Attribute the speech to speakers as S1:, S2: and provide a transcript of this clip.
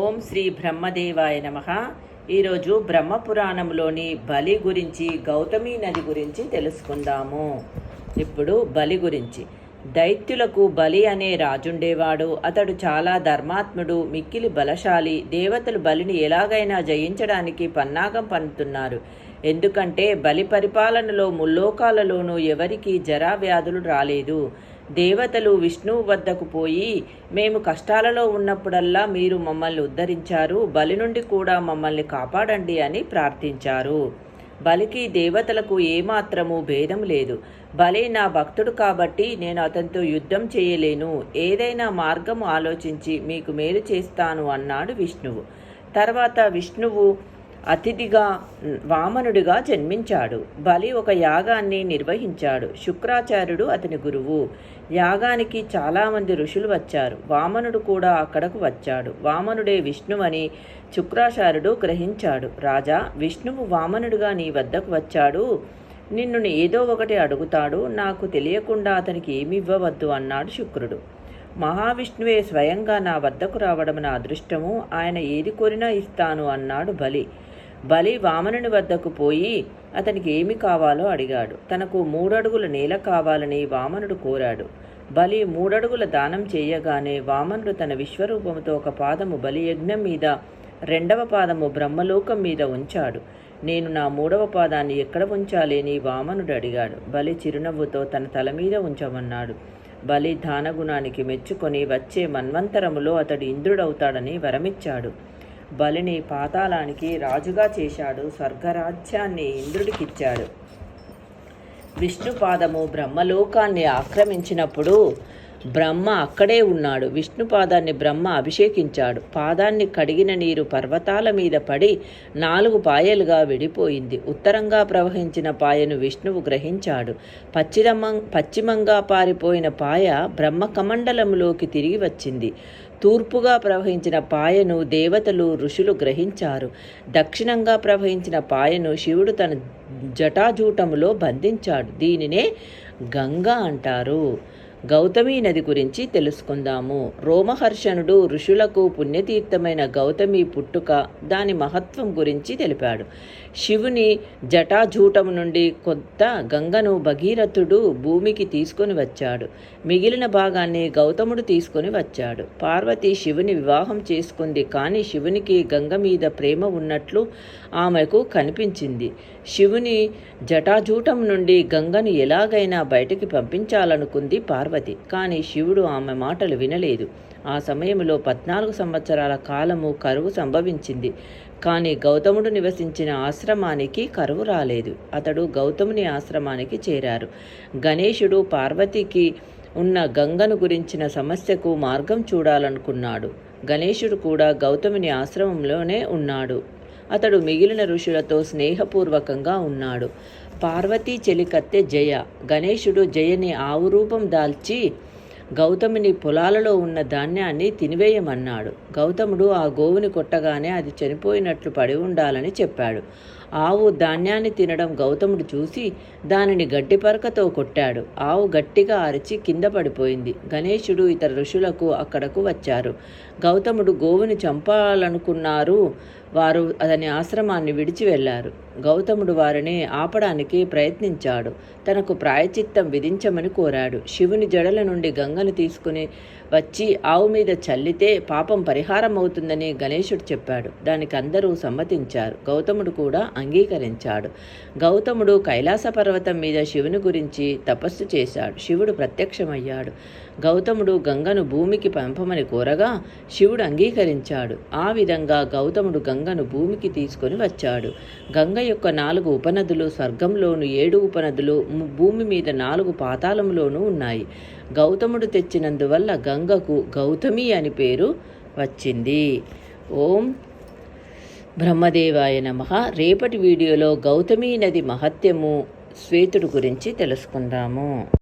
S1: ఓం శ్రీ బ్రహ్మదేవాయ నమ. ఈరోజు బ్రహ్మపురాణంలోని బలి గురించి గౌతమి నది గురించి తెలుసుకుందాము. ఇప్పుడు బలి గురించి. దైత్యులకు బలి అనే రాజుండేవాడు. అతడు చాలా ధర్మాత్ముడు మిక్కిలి బలశాలి. దేవతలు బలిని ఎలాగైనా జయించడానికి పన్నాగం పన్నుతున్నారు. ఎందుకంటే బలి పరిపాలనలో ముల్లోకాలలోనూ ఎవరికీ జరా వ్యాధులు రాలేదు. దేవతలు విష్ణువు వద్దకు పోయి మేము కష్టాలలో ఉన్నప్పుడల్లా మీరు మమ్మల్ని ఉద్ధరించారు బలి నుండి కూడా మమ్మల్ని కాపాడండి అని ప్రార్థించారు. బలికి దేవతలకు ఏమాత్రము భేదం లేదు. బలి నా భక్తుడు కాబట్టి నేను అతనితో యుద్ధం చేయలేను. ఏదైనా మార్గం ఆలోచించి మీకు మేలు చేస్తాను అన్నాడు విష్ణువు. తర్వాత విష్ణువు అతిథిగా వామనుడిగా జన్మించాడు. బలి ఒక యాగాన్ని నిర్వహించాడు. శుక్రాచార్యుడు అతని గురువు. యాగానికి చాలామంది ఋషులు వచ్చారు. వామనుడు కూడా అక్కడకు వచ్చాడు. వామనుడే విష్ణువని శుక్రాచార్యుడు గ్రహించాడు. రాజా విష్ణువు వామనుడిగా నీ వద్దకు వచ్చాడు. నిన్ను ఏదో ఒకటి అడుగుతాడు. నాకు తెలియకుండా అతనికి ఏమి ఇవ్వవద్దు అన్నాడు శుక్రుడు. మహావిష్ణువే స్వయంగా నా వద్దకు రావడం నా అదృష్టము. ఆయన ఏది కోరినా ఇస్తాను అన్నాడు బలి. బలి వామనుని వద్దకు పోయి అతనికి ఏమి కావాలో అడిగాడు. తనకు మూడడుగుల నేల కావాలని వామనుడు కోరాడు. బలి మూడడుగుల దానం చేయగానే వామనుడు తన విశ్వరూపంతో ఒక పాదము బలి యజ్ఞం మీద రెండవ పాదము బ్రహ్మలోకం మీద ఉంచాడు. నేను నా మూడవ పాదాన్ని ఎక్కడ ఉంచాలి అని వామనుడు అడిగాడు. బలి చిరునవ్వుతో తన తల మీద ఉంచమన్నాడు. బలి దానగుణానికి మెచ్చుకొని వచ్చే మన్వంతరములో అతడు ఇంద్రుడవుతాడని వరమిచ్చాడు. బలిని పాతాళానికి రాజుగా చేశాడు. స్వర్గరాజ్యాన్ని ఇంద్రుడికిచ్చాడు. విష్ణుపాదము బ్రహ్మలోకాన్ని ఆక్రమించినప్పుడు బ్రహ్మ అక్కడే ఉన్నాడు. విష్ణు పాదాన్ని బ్రహ్మ అభిషేకించాడు. పాదాన్ని కడిగిన నీరు పర్వతాల మీద పడి నాలుగు పాయలుగా విడిపోయింది. ఉత్తరంగా ప్రవహించిన పాయను విష్ణువు గ్రహించాడు. పశ్చిమ పశ్చిమంగా పారిపోయిన పాయ బ్రహ్మ కమండలంలోకి తిరిగి వచ్చింది. తూర్పుగా ప్రవహించిన పాయను దేవతలు ఋషులు గ్రహించారు. దక్షిణంగా ప్రవహించిన పాయను శివుడు తన జటాజూటములో బంధించాడు. దీనినే గంగా అంటారు. గౌతమి నది గురించి తెలుసుకుందాము. రోమహర్షణుడు ఋషులకు పుణ్యతీర్థమైన గౌతమి పుట్టుక దాని మహత్వం గురించి తెలిపాడు. శివుని జటాజూటము నుండి కొత్త గంగను భగీరథుడు భూమికి తీసుకొని వచ్చాడు. మిగిలిన భాగాన్ని గౌతముడు తీసుకొని వచ్చాడు. పార్వతి శివుని వివాహం చేసుకుంది కానీ శివునికి గంగ మీద ప్రేమ ఉన్నట్లు ఆమెకు కనిపించింది. శివుని జటాజూటం నుండి గంగను ఎలాగైనా బయటికి పంపించాలనుకుంది పార్వతి. కానీ శివుడు ఆమె మాటలు వినలేదు. ఆ సమయంలో పద్నాలుగు సంవత్సరాల కాలము కరువు సంభవించింది. కానీ గౌతముడు నివసించిన ఆశ్రమానికి కరువు రాలేదు. అతడు గౌతముని ఆశ్రమానికి చేరారు. గణేశుడు పార్వతికి ఉన్న గంగను గురించిన సమస్యకు మార్గం చూడాలనుకున్నాడు. గణేశుడు కూడా గౌతముని ఆశ్రమంలోనే ఉన్నాడు. అతడు మిగిలిన ఋషులతో స్నేహపూర్వకంగా ఉన్నాడు. పార్వతీ చెలికత్తె జయ. గణేశుడు జయని ఆవు రూపం దాల్చి గౌతముని పొలాలలో ఉన్న ధాన్యాన్ని తినివేయమన్నాడు. గౌతముడు ఆ గోవుని కొట్టగానే అది చనిపోయినట్లు పడి ఉండాలని చెప్పాడు. ఆవు ధాన్యాన్ని తినడం గౌతముడు చూసి దానిని గడ్డిపరకతో కొట్టాడు. ఆవు గట్టిగా అరిచి కింద పడిపోయింది. గణేశుడు ఇతర ఋషులకు అక్కడకు వచ్చారు. గౌతముడు గోవుని చంపాలనుకున్నారు. వారు అతని ఆశ్రమాన్ని విడిచి వెళ్ళారు. గౌతముడు వారిని ఆపడానికి ప్రయత్నించాడు. తనకు ప్రాయచిత్తం విధించమని కోరాడు. శివుని జడల నుండి గంగను తీసుకుని వచ్చి ఆవు మీద చల్లితే పాపం పరిహారం అవుతుందని గణేశుడు చెప్పాడు. దానికి అందరూ సమ్మతించారు. గౌతముడు కూడా అంగీకరించాడు. గౌతముడు కైలాస పర్వతం మీద శివుని గురించి తపస్సు చేశాడు. శివుడు ప్రత్యక్షమయ్యాడు. గౌతముడు గంగను భూమికి పంపమని కోరగా శివుడు అంగీకరించాడు. ఆ విధంగా గౌతముడు గంగను భూమికి తీసుకొని వచ్చాడు. గంగ యొక్క నాలుగు ఉపనదులు స్వర్గంలోను ఏడు ఉపనదులు భూమి మీద నాలుగు పాతాళంలోనూ ఉన్నాయి. గౌతముడు తెచ్చినందువల్ల గంగకు గౌతమి అని పేరు వచ్చింది. ఓం బ్రహ్మదేవాయ నమ. రేపటి వీడియోలో గౌతమీ నది మహత్యము శ్వేతుడు గురించి తెలుసుకుందాము.